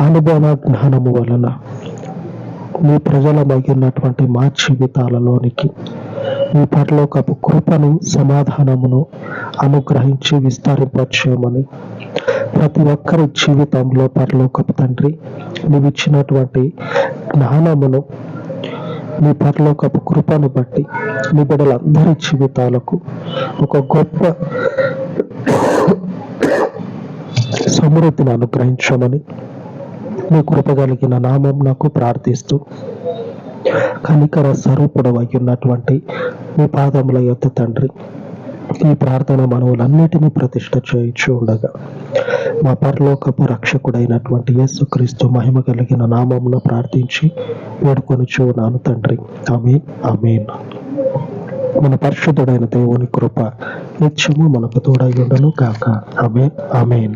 అనుభవ జ్ఞానము వలన మీ ప్రజలమగినటువంటి మా జీవితాలలోనికి మీ పరలోకపు కృపను సమాధానమును అనుగ్రహించి విస్తరింపచేయమని ప్రతి ఒక్కరి జీవితంలో పరలోకపు తండ్రి నీవు ఇచ్చినటువంటి జ్ఞానమును మీ పరలోకపు కృపను బట్టి మీ బిడ్డలందరి జీవితాలకు ఒక గొప్ప సమృద్ధిని అనుగ్రహించమని మీ కృప కలిగిన నామం నాకు ప్రార్థిస్తూ కనికర స్వరూపుడవై ఉన్నటువంటి మీ పాదముల యొక్క తండ్రి ఈ ప్రార్థన మనవులన్నిటినీ ప్రతిష్ట చేయించు ఉండగా మా పరలోకపు రక్షకుడైనటువంటి యేసుక్రీస్తు మహిమ కలిగిన నామమున ప్రార్థించి వేడుకొని చూనాను తండ్రి. ఆమె ఆమెన్. మన పరిశుద్ధుడైన దేవుని కృప నిత్యము మనకు తోడై ఉండను కాక ఆమె ఆమెన్.